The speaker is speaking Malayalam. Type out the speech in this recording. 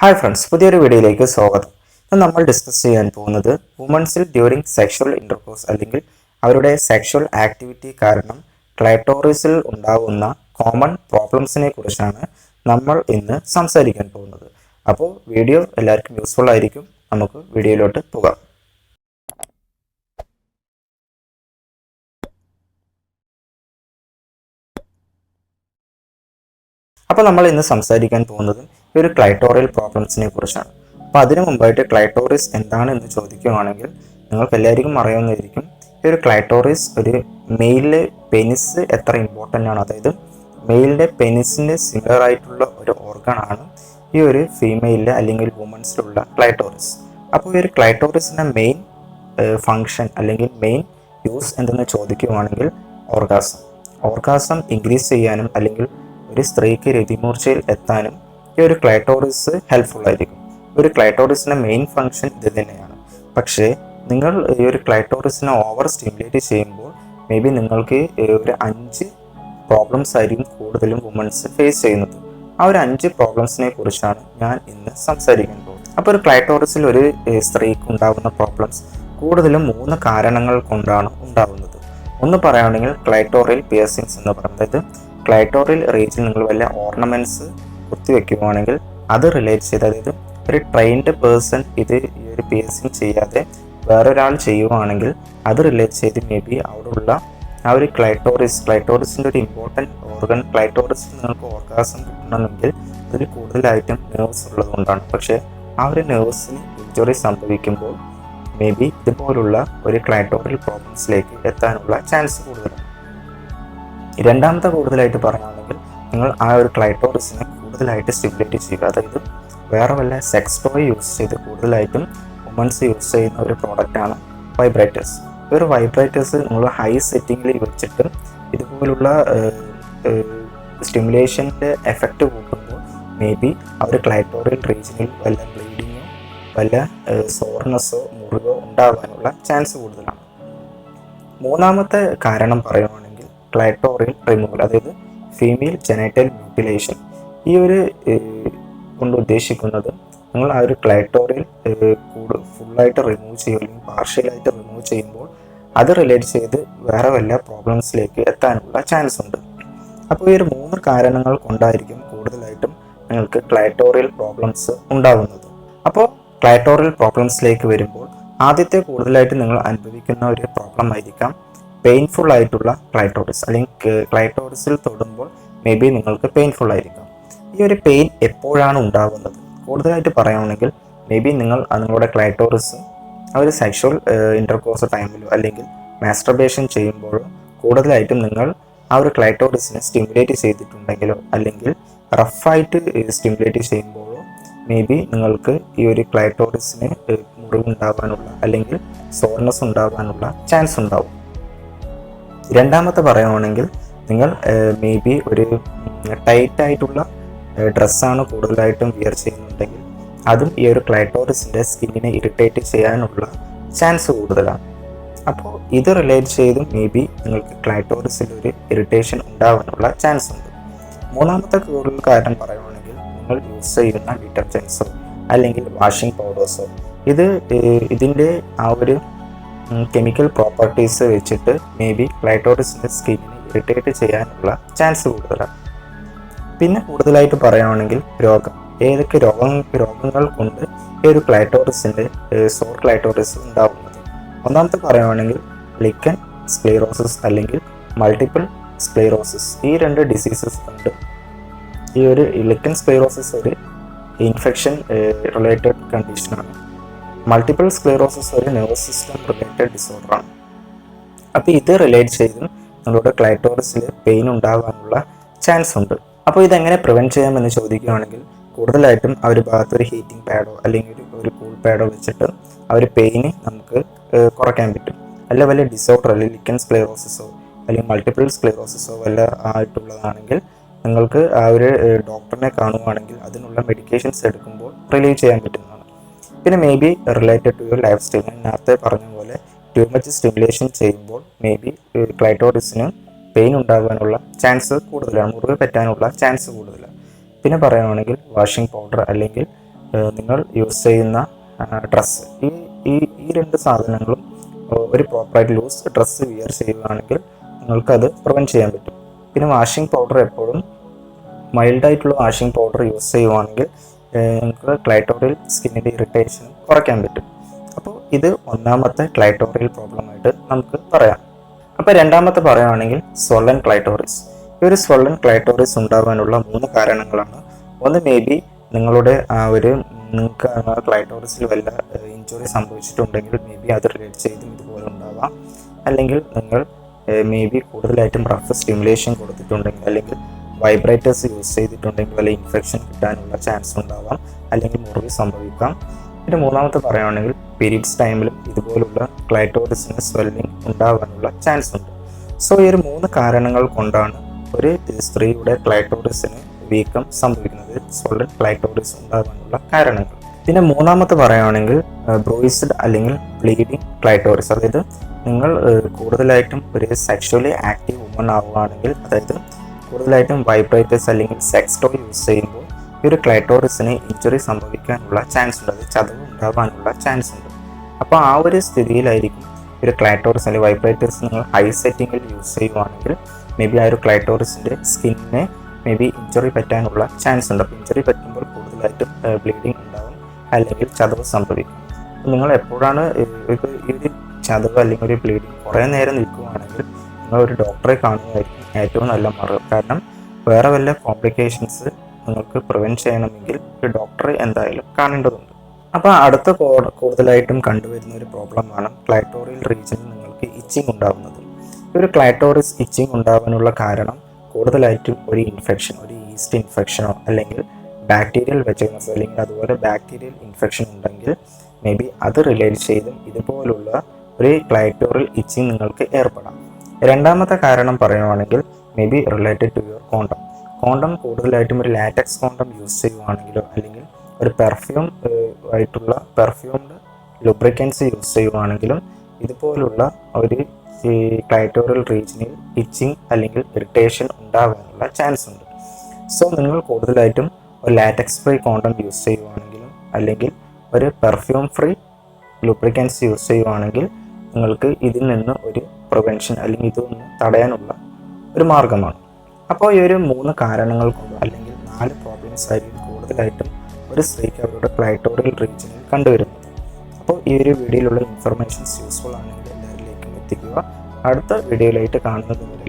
ഹായ് ഫ്രണ്ട്സ് പുതിയൊരു വീഡിയോയിലേക്ക് സ്വാഗതം. ഇന്ന് നമ്മൾ ഡിസ്കസ് ചെയ്യാൻ പോകുന്നത് വുമൺസിൽ ഡ്യൂറിങ് സെക്ഷൽ ഇന്റർകോഴ്സ് അല്ലെങ്കിൽ അവരുടെ സെക്ഷൽ ആക്ടിവിറ്റി കാരണം ക്ലൈറ്റോറിസിൽ ഉണ്ടാകുന്ന കോമൺ പ്രോബ്ലംസിനെ കുറിച്ചാണ് നമ്മൾ ഇന്ന് സംസാരിക്കാൻ പോകുന്നത്. അപ്പോൾ വീഡിയോ എല്ലാവർക്കും യൂസ്ഫുൾ ആയിരിക്കും. നമുക്ക് വീഡിയോയിലോട്ട് പോകാം. അപ്പോൾ നമ്മൾ ഇന്ന് സംസാരിക്കാൻ പോകുന്നത് ഈ ഒരു ക്ലൈറ്റോറിയൽ പ്രോബ്ലംസിനെ കുറിച്ചാണ്. അപ്പോൾ അതിനു മുമ്പായിട്ട് ക്ലൈറ്റോറിസ് എന്താണ് എന്ന് ചോദിക്കുകയാണെങ്കിൽ നിങ്ങൾക്ക് എല്ലാവർക്കും അറിയാവുന്നതായിരിക്കും. ഈ ഒരു ക്ലൈറ്റോറിസ് ഒരു മെയിലിലെ പെനിസ് എത്ര ഇമ്പോർട്ടന്റ് ആണ്? അതായത് മെയിലിന്റെ പെനിസിന്റെ സിമിലർ ആയിട്ടുള്ള ഒരു ഓർഗൺ ആണ് ഈ ഒരു ഫീമെയിലിലെ അല്ലെങ്കിൽ വുമൻസിലുള്ള ക്ലൈറ്റോറിസ് അപ്പോൾ ഈ ഒരു ക്ലൈറ്റോറിസിന്റെ മെയിൻ ഫങ്ഷൻ അല്ലെങ്കിൽ മെയിൻ യൂസ് എന്തെന്ന് ചോദിക്കുകയാണെങ്കിൽ ഓർഗാസം ഓർഗാസം ഇൻക്രീസ് ചെയ്യാനും അല്ലെങ്കിൽ ഒരു സ്ത്രീക്ക് രതിമൂർച്ചയിൽ എത്താനും ഈ ഒരു ക്ലൈറ്റോറിസ് ഹെൽപ്ഫുൾ ആയിരിക്കും. ഒരു ക്ലൈറ്റോറിസിന്റെ മെയിൻ ഫങ്ഷൻ ഇത് തന്നെയാണ്. പക്ഷേ നിങ്ങൾ ഈ ഒരു ക്ലൈറ്റോറിസിനെ ഓവർ സ്റ്റിമുലേറ്റ് ചെയ്യുമ്പോൾ മേ ബി നിങ്ങൾക്ക് ഒരു അഞ്ച് പ്രോബ്ലംസ് ആയിരിക്കും കൂടുതലും വുമൻസ് ഫേസ് ചെയ്യുന്നത്. ആ ഒരു അഞ്ച് പ്രോബ്ലംസിനെ കുറിച്ചാണ് ഞാൻ ഇന്ന് സംസാരിക്കാൻ പോകുന്നത്. അപ്പോൾ ഒരു ക്ലൈറ്റോറിസിൽ ഒരു സ്ത്രീക്ക് ഉണ്ടാകുന്ന പ്രോബ്ലംസ് കൂടുതലും മൂന്ന് കാരണങ്ങൾ കൊണ്ടാണ് ഉണ്ടാകുന്നത് ഒന്ന് പറയുകയാണെങ്കിൽ ക്ലൈറ്റോറിയൽ പിയർസിങ്സ് എന്ന് പറയുന്നത് ക്ലൈറ്റോറിയൽ റീജിയൻ നിങ്ങൾ വല്ല ഓർണമെന്റ്സ് കുത്തിവെക്കുകയാണെങ്കിൽ അത് റിലേറ്റ് ചെയ്ത് അതായത് ഒരു ട്രെയിൻഡ് പേഴ്സൺ ഇത് ഈ ഒരു പിയർസിങ് ചെയ്യാതെ വേറൊരാൾ ചെയ്യുവാണെങ്കിൽ അത് റിലേറ്റ് ചെയ്ത് മേ ബി അവിടെയുള്ള ആ ഒരു ക്ലൈറ്റോറിസ് ക്ലൈറ്റോറിസിന്റെ ഒരു ഇമ്പോർട്ടന്റ് ഓർഗൻ ക്ലൈറ്റോറിസ് നിങ്ങൾക്ക് ഓർഗാസം കിട്ടണമെങ്കിൽ അതിൽ കൂടുതലായിട്ടും നെർവ്സ് ഉള്ളതുകൊണ്ടാണ് പക്ഷേ ആ ഒരു നെർവ്സിന് ഇഞ്ചുറി സംഭവിക്കുമ്പോൾ മേ ബി ഇതുപോലുള്ള ഒരു ക്ലൈറ്റോറിയൽ പ്രോബ്ലംസിലേക്ക് എത്താനുള്ള ചാൻസ് കൂടുതലാണ്. രണ്ടാമത്തെ കൂടുതലായിട്ട് പറയുകയാണെങ്കിൽ നിങ്ങൾ ആ ഒരു ക്ലൈറ്റോറിസിനെ കൂടുതലായിട്ട് സ്റ്റിമുലേറ്റ് ചെയ്യുക. അതായത് വേറെ വല്ല സെക്സ് ടോയ് യൂസ് ചെയ്ത് കൂടുതലായിട്ടും വുമൻസ് യൂസ് ചെയ്യുന്ന ഒരു പ്രോഡക്റ്റാണ് വൈബ്രേറ്റേഴ്സ് ഈ ഒരു വൈബ്രേറ്റേഴ്സ് നിങ്ങൾ ഹൈ സെറ്റിങ്ങിൽ വെച്ചിട്ട് ഇതുപോലുള്ള സ്റ്റിമുലേഷന്റെ എഫക്റ്റ് കൂട്ടുമ്പോൾ മേ ബി അവർ ക്ലൈറ്റോറിയൽ റീജിയനിൽ വല്ല ബ്ലീഡിങ്ങോ വല്ല സോർനെസ്സോ മുറിവോ ഉണ്ടാകാനുള്ള ചാൻസ് കൂടുതലാണ്. മൂന്നാമത്തെ കാരണം പറയുവാണെങ്കിൽ ക്ലൈറ്റോറിയൽ റിമൂവൽ അതായത് ഫീമെയിൽ ജനറ്റൽ മ്യൂട്ടിലേഷൻ ഈ ഒരു കൊണ്ട് ഉദ്ദേശിക്കുന്നത് നിങ്ങൾ ആ ഒരു ക്ലൈറ്റോറിയൽ കൂട് ഫുള്ളായിട്ട് റിമൂവ് ചെയ്യുക അല്ലെങ്കിൽ പാർഷ്യലായിട്ട് റിമൂവ് ചെയ്യുമ്പോൾ അത് റിലേറ്റ് ചെയ്ത് വേറെ വല്ല പ്രോബ്ലംസിലേക്ക് എത്താനുള്ള ചാൻസ് ഉണ്ട്. അപ്പോൾ ഈ ഒരു മൂന്ന് കാരണങ്ങൾ കൊണ്ടായിരിക്കും കൂടുതലായിട്ടും നിങ്ങൾക്ക് ക്ലൈറ്റോറിയൽ പ്രോബ്ലംസ് ഉണ്ടാകുന്നത് അപ്പോൾ ക്ലൈറ്റോറിയൽ പ്രോബ്ലംസിലേക്ക് വരുമ്പോൾ ആദ്യത്തെ കൂടുതലായിട്ട് നിങ്ങൾ അനുഭവിക്കുന്ന ഒരു പ്രോബ്ലം ആയിരിക്കാം പെയിൻഫുൾ ആയിട്ടുള്ള ക്ലൈറ്റോറിസ് അല്ലെങ്കിൽ ക്ലൈറ്റോറിസിൽ തൊടുമ്പോൾ മേ ബി നിങ്ങൾക്ക് പെയിൻഫുൾ ആയിരിക്കാം. ഈ ഒരു പെയിൻ എപ്പോഴാണ് ഉണ്ടാകുന്നത് കൂടുതലായിട്ട് പറയുകയാണെങ്കിൽ മേ ബി നിങ്ങൾ നിങ്ങളുടെ ക്ലൈറ്റോറിസ് ആ ഒരു സെക്ഷൽ ഇന്റർകോഴ്സ് ടൈമിലോ അല്ലെങ്കിൽ മാസ്ട്രബേഷൻ ചെയ്യുമ്പോഴോ കൂടുതലായിട്ടും നിങ്ങൾ ആ ഒരു ക്ലൈറ്റോറിസിനെ സ്റ്റിമുലേറ്റ് ചെയ്തിട്ടുണ്ടെങ്കിലോ അല്ലെങ്കിൽ റഫായിട്ട് സ്റ്റിമുലേറ്റ് ചെയ്യുമ്പോഴോ മേ ബി നിങ്ങൾക്ക് ഈ ഒരു ക്ലൈറ്റോറിസിന് മുറിവുണ്ടാകാനുള്ള അല്ലെങ്കിൽ സോർനെസ് ഉണ്ടാകാനുള്ള ചാൻസ് ഉണ്ടാവും. രണ്ടാമത്തെ പറയുകയാണെങ്കിൽ നിങ്ങൾ മേ ബി ഒരു ടൈറ്റ് ആയിട്ടുള്ള ഡ്രസ്സാണ് കൂടുതലായിട്ടും വിയർ ചെയ്യുന്നുണ്ടെങ്കിൽ അതും ഈ ഒരു ക്ലൈറ്റോറിസിന്റെ സ്കിന്നിനെ ഇറിറ്റേറ്റ് ചെയ്യാനുള്ള ചാൻസ് കൂടുതലാണ്. അപ്പോൾ ഇത് റിലേറ്റ് ചെയ്തും മേ ബി നിങ്ങൾക്ക് ക്ലൈറ്റോറിസിൽ ഒരു ഇറിറ്റേഷൻ ഉണ്ടാകാനുള്ള ചാൻസ് ഉണ്ട്. മൂന്നാമത്തെ കൂടുതൽ കാരണം പറയുകയാണെങ്കിൽ നിങ്ങൾ യൂസ് ചെയ്യുന്ന ഡിറ്റർജൻസോ അല്ലെങ്കിൽ വാഷിംഗ് പൗഡേഴ്സോ ഇത് ഇതിന്റെ ആ ഒരു കെമിക്കൽ പ്രോപ്പർട്ടീസ് വെച്ചിട്ട് മേ ബി ക്ലൈറ്റോറിസിന്റെ സ്കിന്നിനെ ഇറിറ്റേറ്റ് ചെയ്യാനുള്ള ചാൻസ് കൂടുതലാണ്. പിന്നെ കൂടുതലായിട്ട് പറയുകയാണെങ്കിൽ രോഗം. ഏതൊക്കെ രോഗം രോഗങ്ങൾ കൊണ്ട് ഈ ഒരു ക്ലൈറ്റോറിസിന്റെ സോർ ക്ലൈറ്റോറിസ് ഉണ്ടാകുന്നത് ഒന്നാമത്തെ പറയുകയാണെങ്കിൽ ലിക്കൻ സ്ക്ലീറോസിസ് അല്ലെങ്കിൽ മൾട്ടിപ്പിൾ സ്ക്ലീറോസിസ് ഈ രണ്ട് ഡിസീസസ് ഉണ്ട് ഈ ഒരു ലിക്കൻ സ്ക്ലീറോസിസ് ഒരു ഇൻഫെക്ഷൻ റിലേറ്റഡ് കണ്ടീഷനാണ് മൾട്ടിപ്പിൾ സ്ക്ലീറോസിസ് ഒരു നെർവസ് സിസ്റ്റം റിലേറ്റഡ് ഡിസോർഡറാണ് അപ്പോൾ ഇത് റിലേറ്റ് ചെയ്തും നിങ്ങളുടെ ക്ലൈറ്റോറിസിൽ പെയിൻ ഉണ്ടാകാനുള്ള ചാൻസ് ഉണ്ട്. അപ്പോൾ ഇതെങ്ങനെ പ്രിവെന്റ് ചെയ്യാമെന്ന് ചോദിക്കുകയാണെങ്കിൽ കൂടുതലായിട്ടും ഒരു ഭാഗത്ത് ഒരു ഹീറ്റിംഗ് പാഡോ അല്ലെങ്കിൽ ഒരു കൂൾ പാഡോ വെച്ചിട്ട് ഒരു പെയിന് നമുക്ക് കുറയ്ക്കാൻ പറ്റും. അല്ല വല്ല ഡിസോർഡർ അല്ലെങ്കിൽ ലിക്കൻ സ്ക്ലീറോസിസോ അല്ലെങ്കിൽ മൾട്ടിപ്പിൾ സ്ക്ലീറോസിസോ വല്ല ആയിട്ടുള്ളതാണെങ്കിൽ നിങ്ങൾക്ക് ആ ഒരു ഡോക്ടറിനെ കാണുകയാണെങ്കിൽ അതിനുള്ള മെഡിക്കേഷൻസ് എടുക്കുമ്പോൾ റിലീവ് ചെയ്യാൻ പറ്റുന്നതാണ് പിന്നെ maybe related to your lifestyle ഞാൻ നേരത്തെ പറഞ്ഞ പോലെ ടു മച്ച് സ്റ്റിമുലേഷൻ ചെയ്യുമ്പോൾ മേ ബി ക്ലൈറ്റോറിസിന് പെയിൻ ഉണ്ടാകാനുള്ള ചാൻസ് കൂടുതലാണ് മുറിവ് പറ്റാനുള്ള ചാൻസ് കൂടുതലാണ്. പിന്നെ പറയുകയാണെങ്കിൽ വാഷിംഗ് പൗഡർ അല്ലെങ്കിൽ നിങ്ങൾ യൂസ് ചെയ്യുന്ന ഡ്രസ്സ് ഈ ഈ ഈ രണ്ട് സാധനങ്ങളും ഒരു പ്രോപ്പറായിട്ട് ലൂസ് ഡ്രസ്സ് വിയർ ചെയ്യുകയാണെങ്കിൽ നിങ്ങൾക്കത് പ്രിവെന്റ് ചെയ്യാൻ പറ്റും. പിന്നെ വാഷിംഗ് പൗഡർ എപ്പോഴും മൈൽഡായിട്ടുള്ള വാഷിംഗ് പൗഡർ യൂസ് ചെയ്യുവാണെങ്കിൽ ഏഹ് നിങ്ങൾക്ക് ക്ലൈറ്റോറിയൽ സ്കിന്നിന്റെ ഇറിറ്റേഷൻ കുറയ്ക്കാൻ പറ്റും. അപ്പോൾ ഇത് ഒന്നാമത്തെ ക്ലൈറ്റോറിയൽ പ്രോബ്ലമായിട്ട് നമുക്ക് പറയാം. അപ്പോൾ രണ്ടാമത്തെ പറയുകയാണെങ്കിൽ സ്വൊള്ളൻ ക്ലൈറ്റോറിസ് ഈ ഒരു സ്വൊള്ളൻ ക്ലൈറ്റോറിസ് ഉണ്ടാകാനുള്ള മൂന്ന് കാരണങ്ങളാണ്. ഒന്ന് മേ ബി നിങ്ങളുടെ ആ ഒരു നിങ്ങൾക്ക് ക്ലൈറ്റോറിസിൽ വല്ല ഇഞ്ചുറി സംഭവിച്ചിട്ടുണ്ടെങ്കിൽ മേ ബി അത് റിലേറ്റ് ചെയ്തും ഇതുപോലെ ഉണ്ടാവാം. അല്ലെങ്കിൽ നിങ്ങൾ മേ ബി കൂടുതലായിട്ടും റഫ് സ്റ്റിമുലേഷൻ കൊടുത്തിട്ടുണ്ടെങ്കിൽ അല്ലെങ്കിൽ വൈബ്രേറ്റേഴ്സ് യൂസ് ചെയ്തിട്ടുണ്ടെങ്കിൽ വല്ല ഇൻഫെക്ഷൻ കിട്ടാനുള്ള ചാൻസ് ഉണ്ടാവാം. അല്ലെങ്കിൽ മുറിവ് സംഭവിക്കാം. പിന്നെ മൂന്നാമത്തെ പറയുകയാണെങ്കിൽ പീരീഡ്സ് ടൈമിലും ഇതുപോലുള്ള ക്ലൈറ്റോറിസിന് സ്വെല്ലിംഗ് ഉണ്ടാകാനുള്ള ചാൻസ് ഉണ്ട്. സോ ഈ ഒരു മൂന്ന് കാരണങ്ങൾ കൊണ്ടാണ് ഒരു സ്ത്രീയുടെ ക്ലൈറ്റോറിസിന് വീക്കം സംഭവിക്കുന്നത്. സോളിഡ് ക്ലൈറ്റോറിസ് ഉണ്ടാകാനുള്ള കാരണങ്ങൾ. പിന്നെ മൂന്നാമത്തെ പറയുകയാണെങ്കിൽ ബ്രോയിസ്ഡ് അല്ലെങ്കിൽ ബ്ലീഡിങ് ക്ലൈറ്റോറിസ് അതായത് നിങ്ങൾ കൂടുതലായിട്ടും ഒരു സെക്ഷലി ആക്റ്റീവ് വുമൺ ആവുകയാണെങ്കിൽ അതായത് കൂടുതലായിട്ടും വൈബ്രേറ്റേഴ്സ് അല്ലെങ്കിൽ സെക്സ് ടോ യൂസ് ചെയ്യുമ്പോൾ ഈ ഒരു ക്ലൈറ്റോറിസിന് ഇഞ്ചുറി സംഭവിക്കാനുള്ള ചാൻസ് ഉണ്ട്. അത് ചതവ് ഉണ്ടാവാനുള്ള ചാൻസ് ഉണ്ട്. അപ്പോൾ ആ ഒരു സ്ഥിതിയിലായിരിക്കും ഒരു ക്ലൈറ്റോറിസ് അല്ലെങ്കിൽ വൈബ്രേറ്റേഴ്സ് നിങ്ങൾ ഹൈ സെറ്റിങ്ങിൽ യൂസ് ചെയ്യുവാണെങ്കിൽ മേ ബി ആ ഒരു ക്ലൈറ്റോറിസിന്റെ സ്കിന്നിനെ മേ ബി ഇഞ്ചുറി പറ്റാനുള്ള ചാൻസ് ഉണ്ട്. അപ്പോൾ ഇഞ്ചുറി പറ്റുമ്പോൾ കൂടുതലായിട്ടും ബ്ലീഡിങ് ഉണ്ടാവും അല്ലെങ്കിൽ ചതവ് സംഭവിക്കും. നിങ്ങൾ എപ്പോഴാണ് ഈ ഒരു ചതവ് അല്ലെങ്കിൽ ഒരു ബ്ലീഡിങ് കുറേ നേരം നിൽക്കുകയാണെങ്കിൽ നിങ്ങൾ ഒരു ഡോക്ടറെ കാണുന്നതായിരിക്കും ഏറ്റവും നല്ല മാർഗം. കാരണം വേറെ വല്ല കോംപ്ലിക്കേഷൻസ് നിങ്ങൾക്ക് പ്രിവെന്റ് ചെയ്യണമെങ്കിൽ ഒരു ഡോക്ടറെ എന്തായാലും കാണേണ്ടതുണ്ട്. അപ്പോൾ അടുത്ത കൂടുതലായിട്ടും കണ്ടുവരുന്ന ഒരു പ്രോബ്ലമാണ് ക്ലൈറ്റോറിയൽ റീജിയനിൽ നിങ്ങൾക്ക് ഇച്ചിങ് ഉണ്ടാകുന്നത് ഒരു ക്ലൈറ്റോറിസ് ഇച്ചിങ് ഉണ്ടാകാനുള്ള കാരണം കൂടുതലായിട്ടും ഒരു ഇൻഫെക്ഷൻ ഒരു ഈസ്റ്റ് ഇൻഫെക്ഷനോ അല്ലെങ്കിൽ ബാക്ടീരിയൽ വെജൈനസ് അല്ലെങ്കിൽ അതുപോലെ ബാക്ടീരിയൽ ഇൻഫെക്ഷൻ ഉണ്ടെങ്കിൽ മേ ബി അത് റിലേറ്റ് ചെയ്തും ഇതുപോലുള്ള ഒരു ക്ലൈറ്റോറിൽ ഇച്ചിങ് നിങ്ങൾക്ക് ഏർപ്പെടാം. രണ്ടാമത്തെ കാരണം പറയുവാണെങ്കിൽ may be related to your condom condom കൂടുതലായിട്ടും ഒരു ലാറ്റക്സ് കോണ്ടം യൂസ് ചെയ്യുവാണെങ്കിലോ അല്ലെങ്കിൽ ഒരു പെർഫ്യൂം ആയിട്ടുള്ള പെർഫ്യൂംഡ് ലുബ്രിക്കൻസ് യൂസ് ചെയ്യുവാണെങ്കിലും ഇതുപോലുള്ള ഒരു ക്ലൈറ്റോറിയൽ റീജിയനിൽ ഇച്ചിങ് അല്ലെങ്കിൽ ഇറിറ്റേഷൻ ഉണ്ടാകാനുള്ള ചാൻസ് ഉണ്ട്. സോ നിങ്ങൾ കൂടുതലായിട്ടും ഒരു ലാറ്റക്സ് ഫ്രീ കോണ്ടം യൂസ് ചെയ്യുവാണെങ്കിലും അല്ലെങ്കിൽ ഒരു പെർഫ്യൂം ഫ്രീ ലുബ്രിക്കൻസ് യൂസ് ചെയ്യുവാണെങ്കിൽ നിങ്ങൾക്ക് ഇതിൽ നിന്ന് ഒരു പ്രിവെൻഷൻ അല്ലെങ്കിൽ ഇതൊന്നും തടയാനുള്ള ഒരു മാർഗമാണ്. അപ്പോൾ ഈ ഒരു മൂന്ന് കാരണങ്ങൾ കൊണ്ടോ അല്ലെങ്കിൽ നാല് പ്രോബ്ലംസ് ആയിരിക്കും കൂടുതലായിട്ടും ഒരു സ്ത്രീക്ക് അവരുടെ ക്ലൈറ്റോറിയൽ റീജിയനിൽ കണ്ടുവരുന്നത്. അപ്പോൾ ഈ ഒരു വീഡിയോയിലുള്ള ഇൻഫർമേഷൻസ് യൂസ്ഫുൾ ആണെങ്കിൽ എല്ലാവരിലേക്കും എത്തിക്കുക. അടുത്ത വീഡിയോയിലായിട്ട് കാണുന്നത് വരെ